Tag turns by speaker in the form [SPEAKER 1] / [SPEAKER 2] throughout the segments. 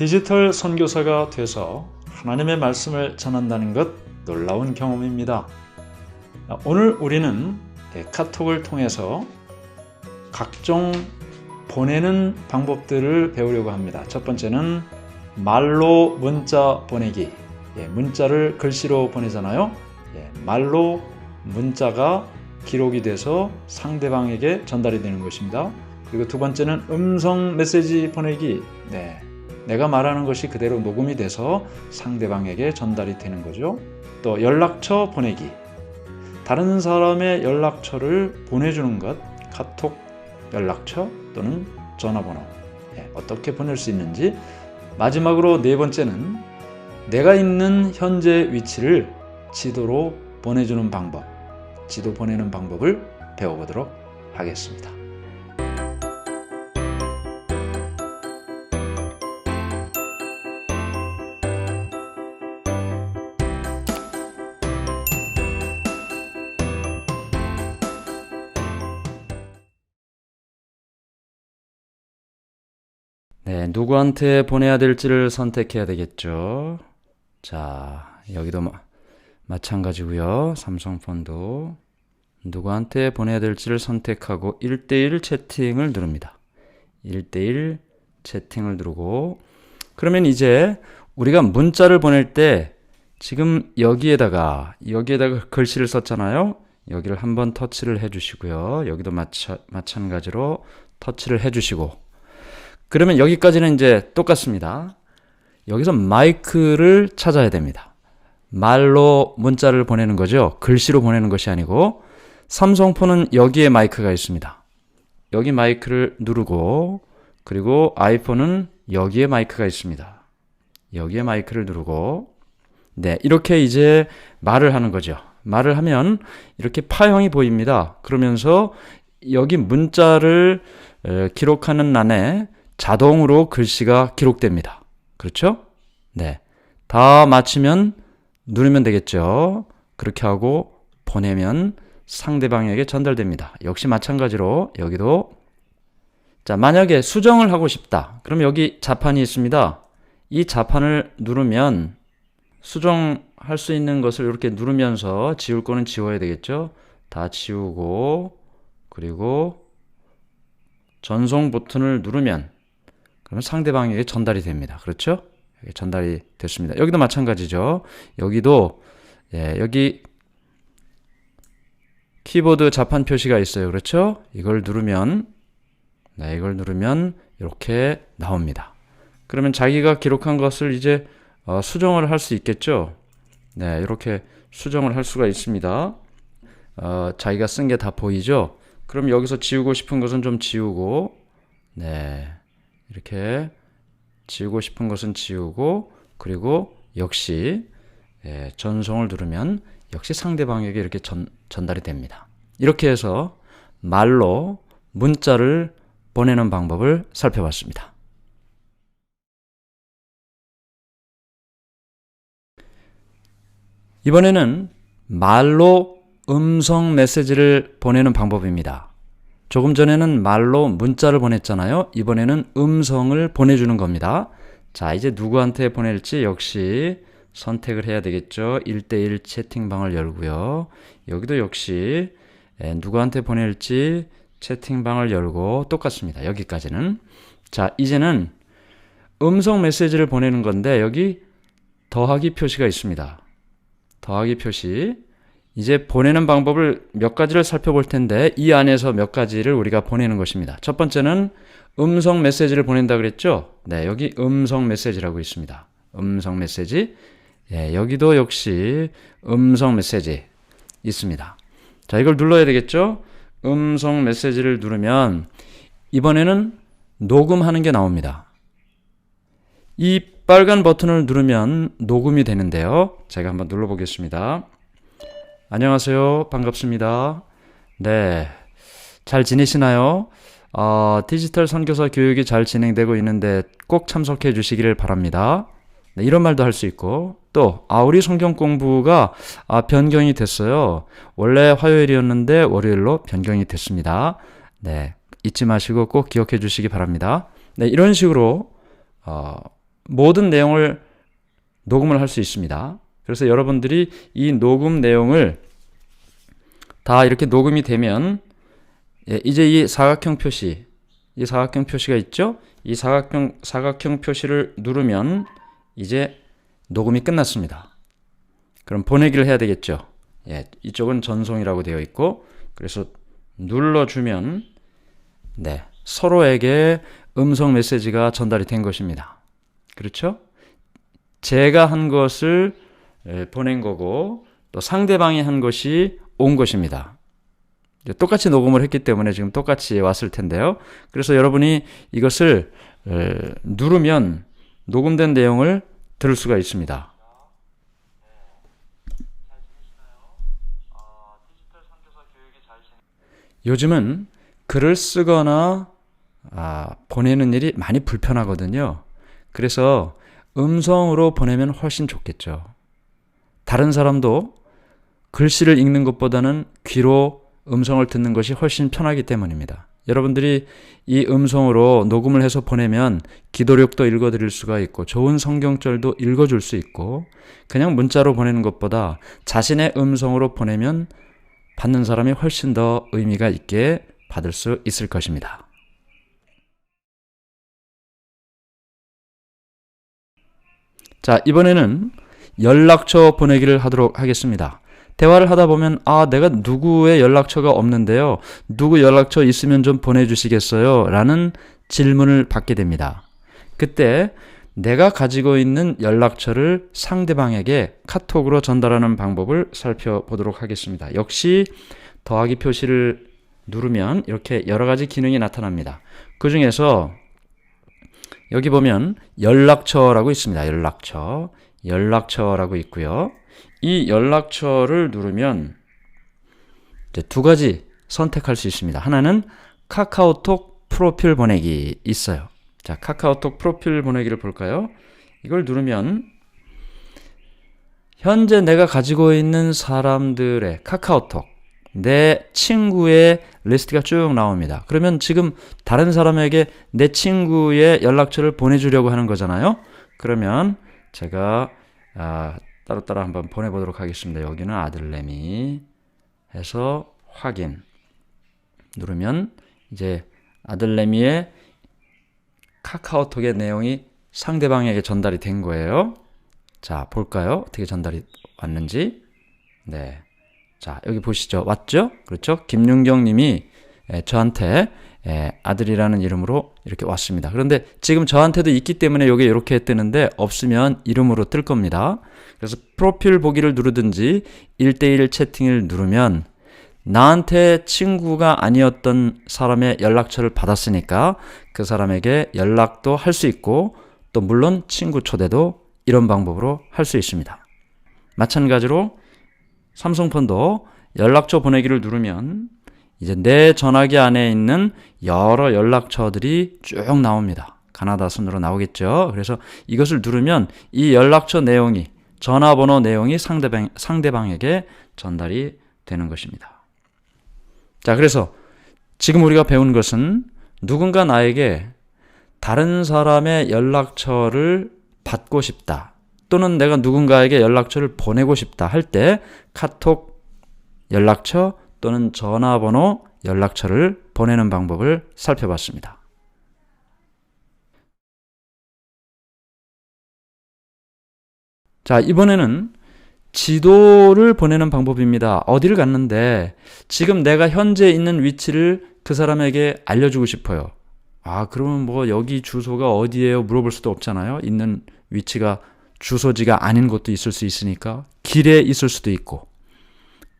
[SPEAKER 1] 디지털 선교사가 돼서 하나님의 말씀을 전한다는 것 놀라운 경험입니다. 오늘 우리는 카톡을 통해서 각종 보내는 방법들을 배우려고 합니다. 첫 번째는 말로 문자 보내기. 예, 문자를 글씨로 보내잖아요. 예, 말로 문자가 기록이 돼서 상대방에게 전달이 되는 것입니다. 그리고 두 번째는 음성 메시지 보내기. 네. 내가 말하는 것이 그대로 녹음이 돼서 상대방에게 전달이 되는 거죠. 또 연락처 보내기. 다른 사람의 연락처를 보내주는 것, 카톡 연락처 또는 전화번호. 예, 어떻게 보낼 수 있는지. 마지막으로 네 번째는 내가 있는 현재 위치를 지도로 보내주는 방법. 지도 보내는 방법을 배워보도록 하겠습니다. 네, 누구한테 보내야 될지를 선택해야 되겠죠. 자, 여기도 마, 마찬가지고요. 삼성폰도 누구한테 보내야 될지를 선택하고 1대1 채팅을 누릅니다. 1대1 채팅을 누르고 그러면 이제 우리가 문자를 보낼 때 지금 여기에다가 여기에다가 글씨를 썼잖아요. 여기를 한번 터치를 해 주시고요. 여기도 마차, 마찬가지로 터치를 해 주시고 그러면 여기까지는 이제 똑같습니다. 여기서 마이크를 찾아야 됩니다. 말로 문자를 보내는 거죠. 글씨로 보내는 것이 아니고 삼성폰은 여기에 마이크가 있습니다. 여기 마이크를 누르고 그리고 아이폰은 여기에 마이크가 있습니다. 여기에 마이크를 누르고 네, 이렇게 이제 말을 하는 거죠. 말을 하면 이렇게 파형이 보입니다. 그러면서 여기 문자를 기록하는 란에 자동으로 글씨가 기록됩니다. 그렇죠? 네. 다 마치면 누르면 되겠죠. 그렇게 하고 보내면 상대방에게 전달됩니다. 역시 마찬가지로 여기도 자, 만약에 수정을 하고 싶다. 그럼 여기 자판이 있습니다. 이 자판을 누르면 수정할 수 있는 것을 이렇게 누르면서 지울 거는 지워야 되겠죠. 다 지우고 그리고 전송 버튼을 누르면 그러면 상대방에게 전달이 됩니다. 그렇죠? 전달이 됐습니다. 여기도 마찬가지죠. 여기도 예, 여기 키보드 자판 표시가 있어요. 그렇죠? 이걸 누르면 네, 이걸 누르면 이렇게 나옵니다. 그러면 자기가 기록한 것을 이제 어, 수정을 할 수 있겠죠? 네, 이렇게 수정을 할 수가 있습니다. 어, 자기가 쓴 게 다 보이죠? 그럼 여기서 지우고 싶은 것은 좀 지우고, 네, 이렇게 지우고 싶은 것은 지우고, 그리고 역시 예, 전송을 누르면 역시 상대방에게 이렇게 전, 전달이 됩니다. 이렇게 해서 말로 문자를 보내는 방법을 살펴봤습니다. 이번에는 말로 음성 메시지를 보내는 방법입니다. 조금 전에는 말로 문자를 보냈잖아요. 이번에는 음성을 보내주는 겁니다. 자, 이제 누구한테 보낼지 역시 선택을 해야 되겠죠. 1대1 채팅방을 열고요. 여기도 역시 예, 누구한테 보낼지 채팅방을 열고 똑같습니다. 여기까지는. 자, 이제는 음성 메시지를 보내는 건데 여기 더하기 표시가 있습니다. 더하기 표시. 이제 보내는 방법을 몇 가지를 살펴볼 텐데 이 안에서 몇 가지를 우리가 보내는 것입니다. 첫 번째는 음성 메시지를 보낸다 그랬죠? 네, 여기 음성 메시지라고 있습니다. 음성 메시지. 예, 여기도 역시 음성 메시지 있습니다. 자, 이걸 눌러야 되겠죠? 음성 메시지를 누르면 이번에는 녹음하는 게 나옵니다. 이 빨간 버튼을 누르면 녹음이 되는데요. 제가 한번 눌러 보겠습니다. 안녕하세요. 반갑습니다. 네. 잘 지내시나요? 어, 디지털 선교사 교육이 잘 진행되고 있는데 꼭 참석해 주시기를 바랍니다. 네, 이런 말도 할 수 있고 또 아, 우리 성경 공부가 아, 변경이 됐어요. 원래 화요일이었는데 월요일로 변경이 됐습니다. 네, 잊지 마시고 꼭 기억해 주시기 바랍니다. 네, 이런 식으로 어, 모든 내용을 녹음을 할 수 있습니다. 그래서 여러분들이 이 녹음 내용을 다 이렇게 녹음이 되면 예, 이제 이 사각형 표시, 이 사각형 표시가 있죠? 이 사각형 사각형 표시를 누르면 이제 녹음이 끝났습니다. 그럼 보내기를 해야 되겠죠? 예, 이쪽은 전송이라고 되어 있고 그래서 눌러주면 네, 서로에게 음성 메시지가 전달이 된 것입니다. 그렇죠? 제가 한 것을 에, 보낸 거고 또 상대방이 한 것이 온 것입니다. 똑같이 녹음을 했기 때문에 지금 똑같이 왔을 텐데요. 그래서 여러분이 이것을 에, 누르면 녹음된 내용을 들을 수가 있습니다. 요즘은 글을 쓰거나 아, 보내는 일이 많이 불편하거든요. 그래서 음성으로 보내면 훨씬 좋겠죠. 다른 사람도 글씨를 읽는 것보다는 귀로 음성을 듣는 것이 훨씬 편하기 때문입니다. 여러분들이 이 음성으로 녹음을 해서 보내면 기도력도 읽어드릴 수가 있고 좋은 성경절도 읽어줄 수 있고 그냥 문자로 보내는 것보다 자신의 음성으로 보내면 받는 사람이 훨씬 더 의미가 있게 받을 수 있을 것입니다. 자, 이번에는 연락처 보내기를 하도록 하겠습니다. 대화를 하다 보면, 아, 내가 누구의 연락처가 없는데요. 누구 연락처 있으면 좀 보내주시겠어요? 라는 질문을 받게 됩니다. 그때 내가 가지고 있는 연락처를 상대방에게 카톡으로 전달하는 방법을 살펴보도록 하겠습니다. 역시 더하기 표시를 누르면 이렇게 여러 가지 기능이 나타납니다. 그 중에서 여기 보면 연락처라고 있습니다. 연락처. 연락처라고 있고요. 이 연락처를 누르면 두 가지 선택할 수 있습니다. 하나는 카카오톡 프로필 보내기 있어요. 자, 카카오톡 프로필 보내기를 볼까요? 이걸 누르면 현재 내가 가지고 있는 사람들의 카카오톡 내 친구의 리스트가 쭉 나옵니다. 그러면 지금 다른 사람에게 내 친구의 연락처를 보내주려고 하는 거잖아요. 그러면 제가 아, 따로따로 한번 보내보도록 하겠습니다. 여기는 아들내미 해서 확인 누르면 이제 아들내미의 카카오톡의 내용이 상대방에게 전달이 된 거예요. 자, 볼까요? 어떻게 전달이 왔는지. 네. 자, 여기 보시죠. 왔죠? 그렇죠? 김윤경 님이 저한테 아들이라는 이름으로 이렇게 왔습니다. 그런데 지금 저한테도 있기 때문에 여기 이렇게 뜨는데 없으면 이름으로 뜰 겁니다. 그래서 프로필 보기를 누르든지 1대1 채팅을 누르면 나한테 친구가 아니었던 사람의 연락처를 받았으니까 그 사람에게 연락도 할 수 있고 또 물론 친구 초대도 이런 방법으로 할 수 있습니다. 마찬가지로 삼성폰도 연락처 보내기를 누르면 이제 내 전화기 안에 있는 여러 연락처들이 쭉 나옵니다. 가나다 순으로 나오겠죠. 그래서 이것을 누르면 이 연락처 내용이 전화번호 내용이 상대방, 상대방에게 전달이 되는 것입니다. 자, 그래서 지금 우리가 배운 것은 누군가 나에게 다른 사람의 연락처를 받고 싶다. 또는 내가 누군가에게 연락처를 보내고 싶다 할 때 카톡 연락처 또는 전화번호 연락처를 보내는 방법을 살펴봤습니다. 자, 이번에는 지도를 보내는 방법입니다. 어디를 갔는데 지금 내가 현재 있는 위치를 그 사람에게 알려주고 싶어요. 아, 그러면 뭐 여기 주소가 어디예요? 물어볼 수도 없잖아요. 있는 위치가 주소지가 아닌 곳도 있을 수 있으니까 길에 있을 수도 있고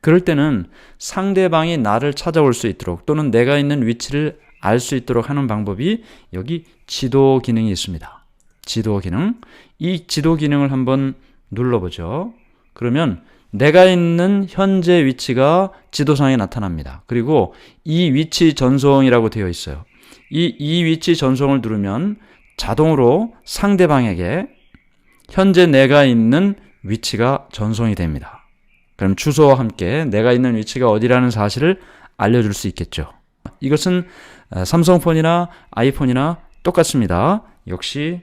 [SPEAKER 1] 그럴 때는 상대방이 나를 찾아올 수 있도록 또는 내가 있는 위치를 알 수 있도록 하는 방법이 여기 지도 기능이 있습니다. 지도 기능. 이 지도 기능을 한번 눌러보죠. 그러면 내가 있는 현재 위치가 지도상에 나타납니다. 그리고 이 위치 전송이라고 되어 있어요. 이, 이 위치 전송을 누르면 자동으로 상대방에게 현재 내가 있는 위치가 전송이 됩니다. 그럼 주소와 함께 내가 있는 위치가 어디라는 사실을 알려줄 수 있겠죠. 이것은 삼성폰이나 아이폰이나 똑같습니다. 역시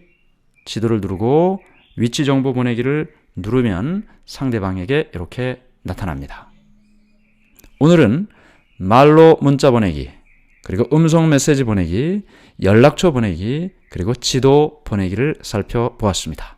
[SPEAKER 1] 지도를 누르고 위치 정보 보내기를 누르면 상대방에게 이렇게 나타납니다. 오늘은 말로 문자 보내기, 그리고 음성 메시지 보내기, 연락처 보내기, 그리고 지도 보내기를 살펴보았습니다.